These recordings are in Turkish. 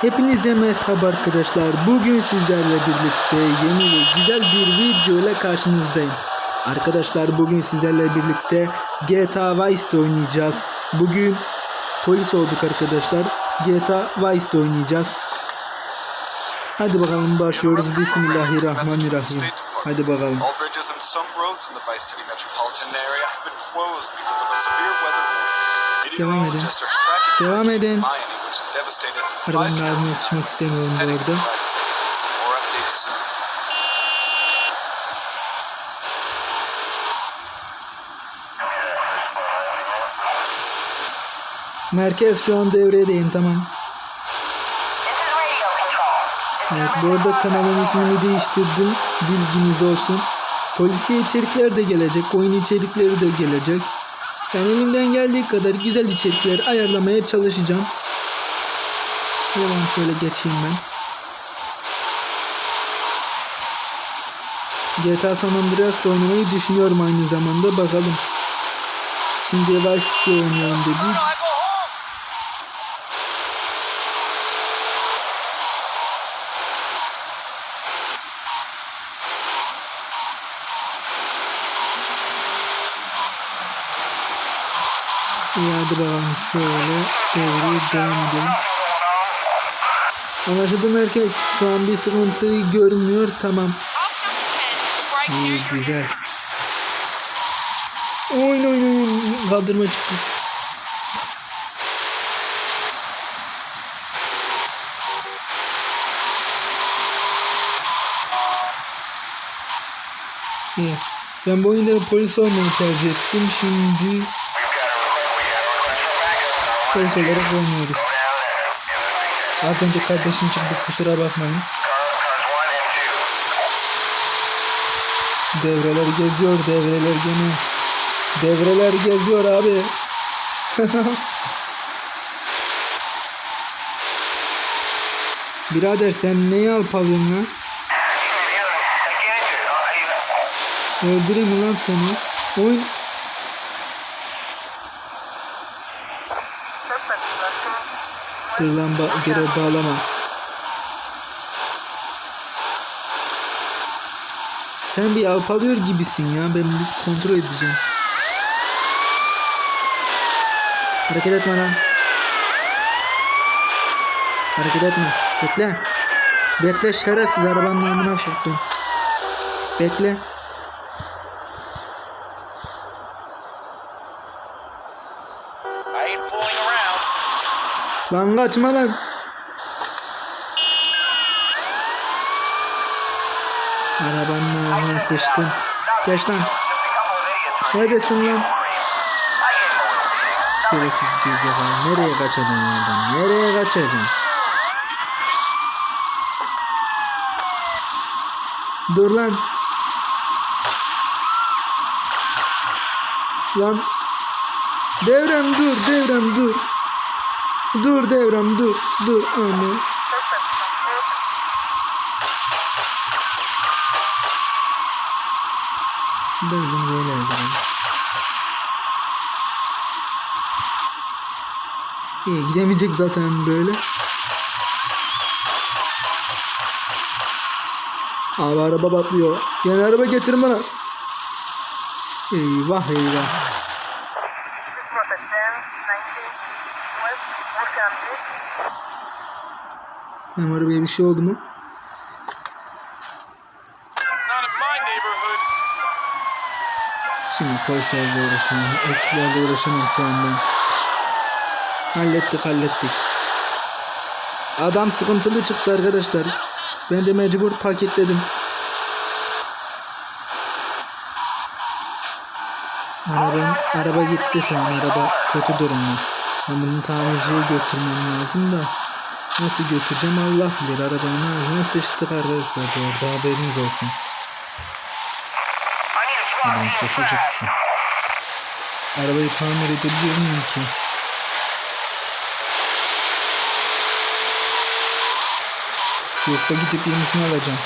Hepinize merhaba arkadaşlar. Bugün sizlerle birlikte yeni ve güzel bir video ile karşınızdayım. Arkadaşlar bugün sizlerle birlikte GTA Vice'de oynayacağız. Bugün polis olduk arkadaşlar. GTA Vice'de oynayacağız. Hadi bakalım başlıyoruz. Bismillahirrahmanirrahim. Hadi bakalım. All bridges and some roads in the Vice City metropolitan area have been closed because of a severe weather warning. Devam edin. Devam edin. Arabanın ağzına sıçmak istemiyorum bu arada. Merkez şu an devredeyim tamam. Evet bu arada kanalın ismini değiştirdim. Bilginiz olsun. Polisiye içerikler de gelecek. Oyun içerikleri de gelecek. Yani elimden geldiği kadar güzel içerikler ayarlamaya çalışacağım. Hemen şöyle geçeyim ben. GTA San Andreas'ta oynamayı düşünüyorum aynı zamanda. Bakalım. Şimdi Vice City oynayalım dedik. İyi hadi bakalım şöyle devreye devam edelim. Anlaşıldı herkes. Şu an bir sıkıntı görünmüyor. Tamam. İyi güzel. Oyun oyun oyun. Kaldırma çıktı. İyi. Ben bu oyunda polis olmayı tercih ettim. Şimdi polis olarak. Az önce kardeşim çıktı kusura bakmayın. Devreler geziyor devreler gene. Devreler geziyor abi. Birader sen neyi alpalıyorsun lan? Öldüreyim lan seni? Oyun... Dur lan ba görev bağlama. Sen bir alpalıyor gibisin ya. Ben bir kontrol edeceğim. Hareket etme lan. Hareket etme. Bekle. Bekle şerefsiz arabanın amına soktum. Bekle. Lan kaçma lan. Arabanın ağzına sıçtın. Geç lan. Neredesin lan? Şerefsiz gerizekalı. Nereye kaçacaksın oradan? Nereye kaçacaksın? Dur lan. Lan. Devrem dur, devrem dur. Dur devrem dur. Dur ama. Dur bunu böyle yapalım. İyi gidemeyecek zaten böyle. Abi araba patlıyor. Yani araba getirme bana. Eyvah eyvah. Benim arabaya bir şey oldu mu? Şimdi polislerle uğraşamam. Ekiplerle uğraşamam şu an ben. Hallettik hallettik. Adam sıkıntılı çıktı arkadaşlar. Ben de mecbur paketledim. Araban, araba gitti şu an. Araba kötü durumda. Ben bunu tamirciye götürmem lazım da. Nasıl götüreceğim Allah bilir. Arabanın ağzına sıçtık arkadaşlar. Bu arada haberiniz olsun. Adam çıktı. Arabayı tamir edebiliyor muyum ki? Yoksa gidip yenisini alacağım.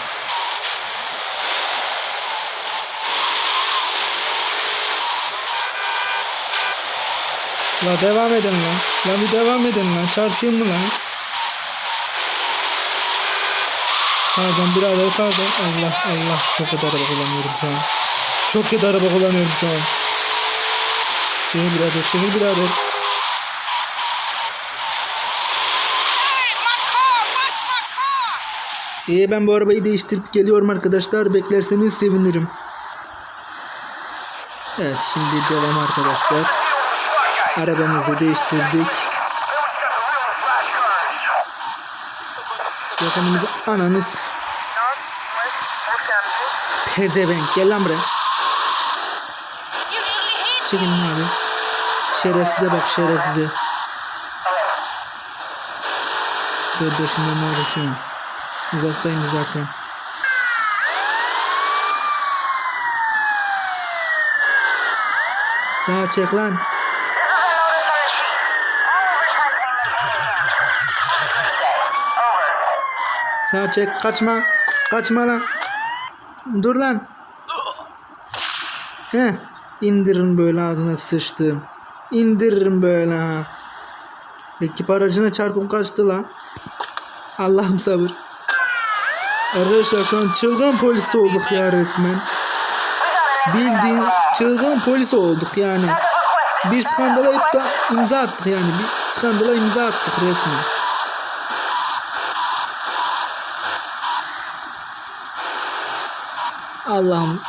La devam edin lan. La bir devam edin lan. Çarpayım mı lan? Pardon birader pardon. Allah Allah. Çok kötü araba kullanıyorum şu an. Çok kötü araba kullanıyorum şu an. Çekil birader çekil birader. İyi ben bu arabayı değiştirip geliyorum arkadaşlar. Beklerseniz sevinirim. Evet şimdi devam arkadaşlar. Arabamızı değiştirdik. Yakınımıza ananız pezevenk gel lan buraya. Çekin abi. Şerefsize bak şerefsize. Dur şimdi ne uğraşıyorum. Uzaktayım zaten. Sağa çek lan. Sağa çek kaçma. Kaçma lan. Dur lan. He. İndirin böyle ağzına sıçtım. İndiririm böyle ha. Ekip aracına çarpım kaçtı lan. Allah'ım sabır. Arkadaşlar şu an çılgın polis olduk ya resmen. Bildiğin çılgın polis olduk yani. Bir skandala imza attık yani. Bir skandala imza attık resmen. Allah'ım.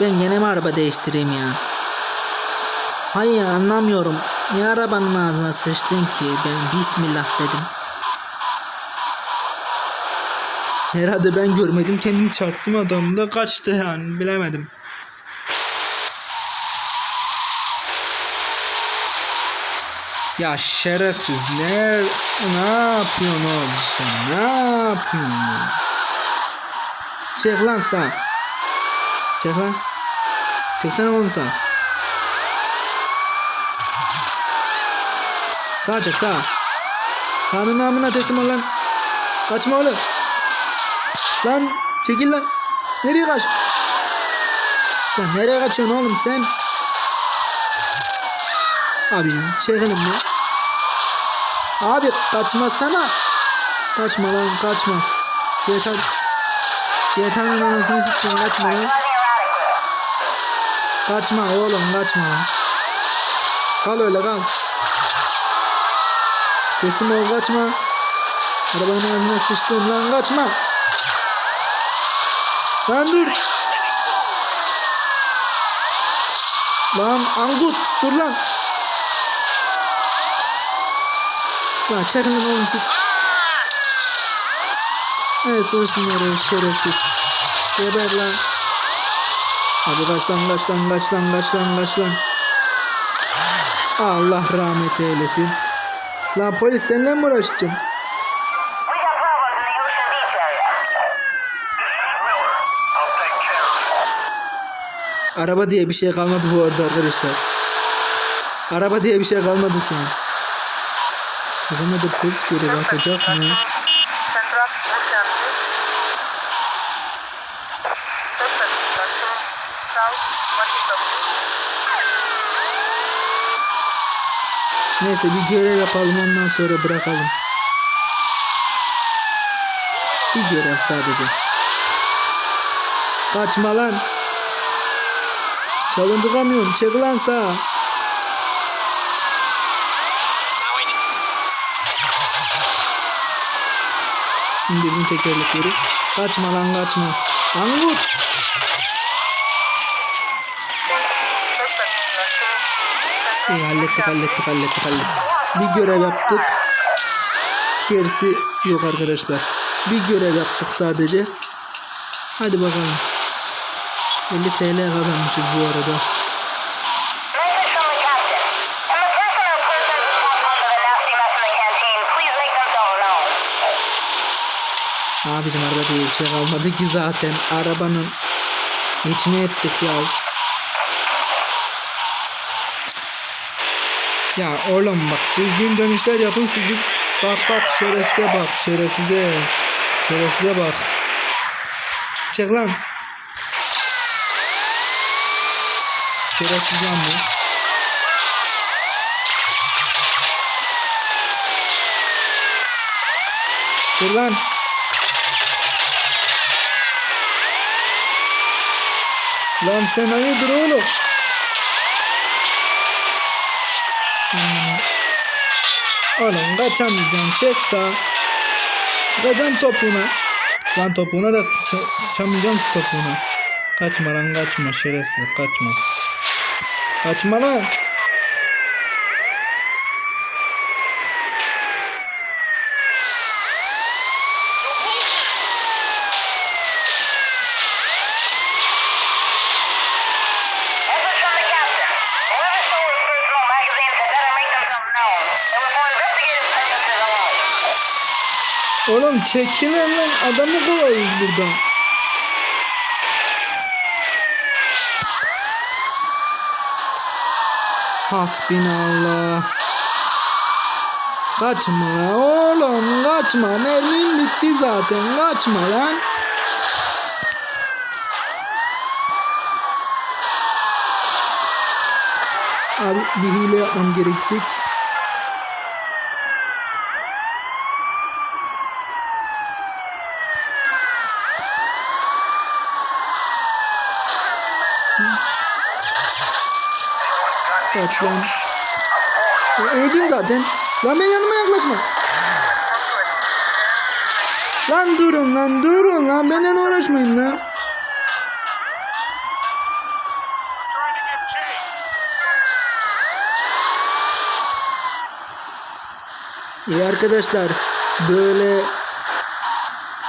Ben gene mi araba değiştireyim ya? Hayır anlamıyorum. Niye arabanın ağzına sıçtın ki? Ben bismillah dedim. Herhalde ben görmedim kendim çarptım adam da kaçtı yani bilemedim. Ya şerefsiz ne ne yapıyorsun oğlum sen ne yapıyorsun? Çek lan sen. Çek lan. Çeksene oğlum sen. Sağ çek sağ. Kanun namına teslim ol lan. Kaçma oğlum. Lan çekil lan. Nereye kaç? Lan nereye kaçıyorsun oğlum sen? Abicim çekelim ya. Abi kaçmasana. Kaçma lan kaçma. Yeter. Yeter'in anasını siktin kaçma lan. Kaçma oğlum kaçma lan. Kal öyle kal. Teslim ol kaçma. Arabanın ağzına sıçtın lan kaçma. Lan dur. Lan Angut dur lan. Lan lan oğlum siz. Evet sıvışınları şerefsiz. Geber lan. Hadi kaç lan kaç lan kaç lan kaç lan kaç lan. Allah rahmet eylesin. Lan polis seninle mi uğraşacağım? Araba diye bir şey kalmadı bu arada arkadaşlar. Araba diye bir şey kalmadı şu an. Buna da polis görevi atacak mı? Neyse bir görev yapalım ondan sonra bırakalım. Bir görev sadece. Kaçma lan. Çalıntı kamyon çek lan sağa. İndirdim tekerlekleri. Kaçma lan kaçma. Angut. İyi hallettik hallettik hallettik hallettik. Bir görev yaptık. Gerisi yok arkadaşlar. Bir görev yaptık sadece. Hadi bakalım. 50 TL kazanmışız bu arada. Abicim araba diye bir şey kalmadı ki zaten. Arabanın içine ettik ya. Ya oğlum bak düzgün dönüşler yapın sizi. Bak bak şerefsize bak şerefsize. Şerefsize bak. Çık lan. Şerefsiz lan bu. Dur lan. Lan sen hayırdır oğlum? Oğlum kaçamayacaksın. Çek sağ. Sıkacaksın topuna. Lan topuğuna da sıça, ki topuğuna. Kaçma lan kaçma şerefsiz kaçma. Kaçma lan. Oğlum çekilin lan adamı kovalıyoruz burada. Hasbinallah. Kaçma oğlum kaçma mermim bitti zaten kaçma lan. Abi bir hile yapmam gerekecek. Kaç lan. E, Öldün zaten. Lan ben yanıma yaklaşma. Lan durun lan durun lan benimle uğraşmayın lan. İyi arkadaşlar böyle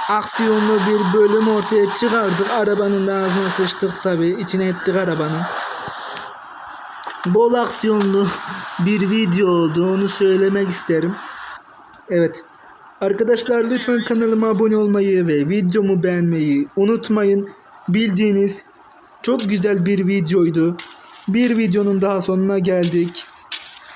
aksiyonlu bir bölüm ortaya çıkardık. Arabanın da ağzına sıçtık tabi. içine ettik arabanın. Bol aksiyonlu bir video oldu. Onu söylemek isterim. Evet. Arkadaşlar lütfen kanalıma abone olmayı ve videomu beğenmeyi unutmayın. Bildiğiniz çok güzel bir videoydu. Bir videonun daha sonuna geldik.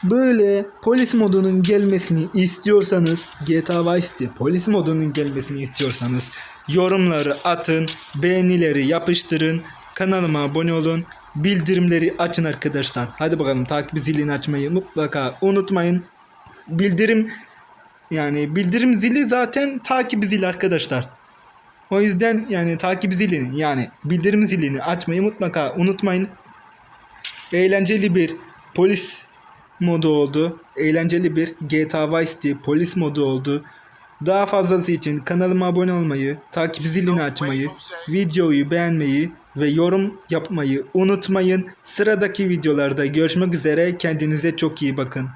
Böyle polis modunun gelmesini istiyorsanız GTA Vice City polis modunun gelmesini istiyorsanız yorumları atın, beğenileri yapıştırın, kanalıma abone olun, bildirimleri açın arkadaşlar. Hadi bakalım takip zilini açmayı mutlaka unutmayın. Bildirim yani bildirim zili zaten takip zili arkadaşlar. O yüzden yani takip zilini yani bildirim zilini açmayı mutlaka unutmayın. Eğlenceli bir polis modu oldu. Eğlenceli bir GTA Vice City polis modu oldu. Daha fazlası için kanalıma abone olmayı, takip zilini açmayı, videoyu beğenmeyi ve yorum yapmayı unutmayın. Sıradaki videolarda görüşmek üzere. Kendinize çok iyi bakın.